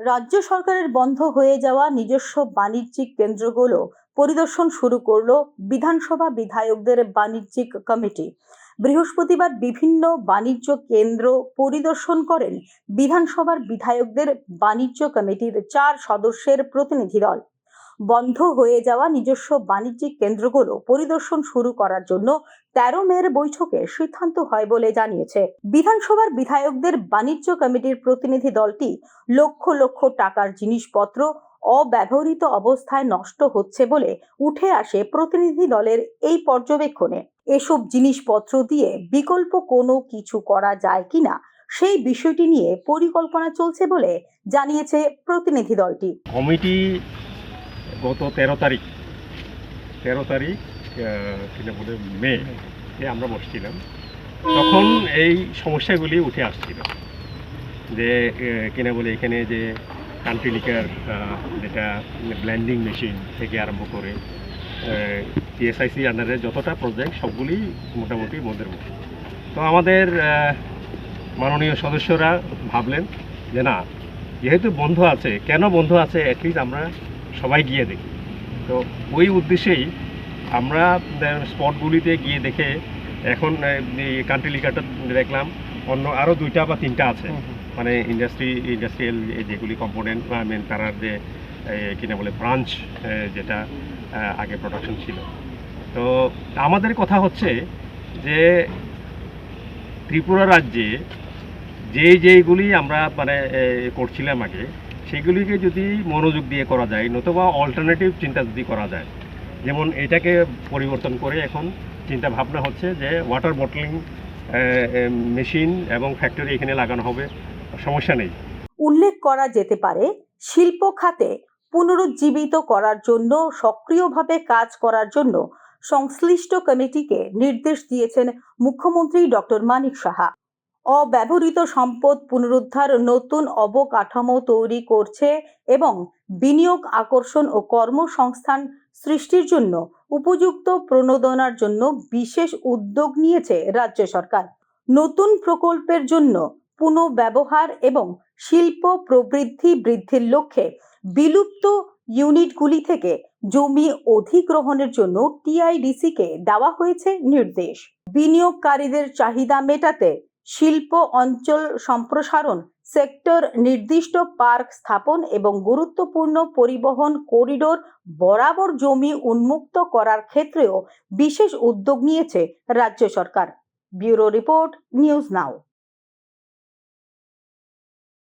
রাজ্য সরকারের বন্ধ হয়ে যাওয়া নিজস্ব বাণিজ্যিক কেন্দ্রগুলো পরিদর্শন শুরু করল বিধানসভা বিধায়কদের বাণিজ্যিক কমিটি। বৃহস্পতিবার বিভিন্ন বাণিজ্য কেন্দ্র পরিদর্শন করেন বিধানসভার বিধায়কদের বাণিজ্য কমিটির চার সদস্যের প্রতিনিধি দল। বন্ধ হয়ে যাওয়া নিজস্ব বাণিজ্যিক কেন্দ্রগুলো পরিদর্শন শুরু করার জন্য তেরো মের বৈঠকে সিদ্ধান্ত হয় বলে জানিয়েছে। বিধানসভার বিধায়কদের বাণিজ্য কমিটির প্রতিনিধি দলটি লক্ষ লক্ষ টাকার জিনিসপত্র অব্যবহৃত অবস্থায় নষ্ট হচ্ছে বলে উঠে আসে প্রতিনিধি দলের এই পর্যবেক্ষণে। এসব জিনিসপত্র দিয়ে বিকল্প কোনো কিছু করা যায় কিনা সেই বিষয়টি নিয়ে পরিকল্পনা চলছে বলে জানিয়েছে প্রতিনিধি দলটি। কমিটি গত তেরো তারিখ। তেরো তারিখ আহ, কিনা বলে মে এ আমরা বসছিলাম। তখন এই সমস্যাগুলি উঠে আসছিল। যে কিনা বলে এখানে যে কান্ট্রি লিকার যেটা ব্ল্যান্ডিং মেশিন থেকে আরম্ভ করে টিএসআইসি আন্ডারে যতটা প্রজেক্ট সবগুলি মোটামুটি বন্ধের মধ্যে। তো আমাদের মাননীয় সদস্যরা ভাবলেন যে না যেহেতু বন্ধ আছে কেন বন্ধ আছে অ্যাটলিস্ট আমরা সবাই গিয়ে দেখি। তো ওই উদ্দেশ্যেই আমরা স্পটগুলিতে গিয়ে দেখে এখন কান্ট্রি লিকারটা দেখলাম। অন্য আরও দুইটা বা তিনটা আছে। মানে ইন্ডাস্ট্রি ইন্ডাস্ট্রিয়াল যেগুলি কম্পোনেন্ট বা মেন তারার যে কিনা বলে ব্রাঞ্চ যেটা আগে প্রোডাকশন ছিল। তো আমাদের কথা হচ্ছে যে ত্রিপুরা রাজ্যে যে যেইগুলি আমরা মানে করছিলাম আগে সেগুলিকে যদি মনোযোগ দিয়ে করা যায়, নতুবা অল্টারনেটিভ চিন্তা যদি করা যায়, যেমন এটাকে পরিবর্তন করে এখন চিন্তা ভাবনা হচ্ছে যে ওয়াটার বটলিং মেশিন এবং ফ্যাক্টরি এখানে লাগানো হবে, সমস্যা নেই। উল্লেখ করা যেতে পারে, শিল্প খাতে পুনরুজ্জীবিত করার জন্য, সক্রিয়ভাবে কাজ করার জন্য সংশ্লিষ্ট কমিটিকে নির্দেশ দিয়েছেন মুখ্যমন্ত্রী ডক্টর মানিক সাহা। অব্যবহৃত সম্পদ পুনরুদ্ধার নতুন অবকাঠামো তৈরি করছে এবং বিনিয়োগ আকর্ষণ ও কর্মসংস্থান সৃষ্টির জন্য উপযুক্ত প্রণোদনার জন্য বিশেষ উদ্যোগ নিয়েছে রাজ্য সরকার। নতুন প্রকল্পের জন্য পুনঃব্যবহার এবং শিল্প প্রবৃদ্ধি বৃদ্ধির লক্ষ্যে বিলুপ্ত ইউনিটগুলি থেকে জমি অধিগ্রহণের জন্য টিআইডিসিকে দেওয়া হয়েছে নির্দেশ। বিনিয়োগকারীদের চাহিদা মেটাতে শিল্প অঞ্চল সম্প্রসারণ সেক্টর নির্দিষ্ট পার্ক স্থাপন এবং গুরুত্বপূর্ণ পরিবহন করিডোর বরাবর জমি উন্মুক্ত করার ক্ষেত্রেও বিশেষ উদ্যোগ নিয়েছে রাজ্য সরকার। Bureau report, news now.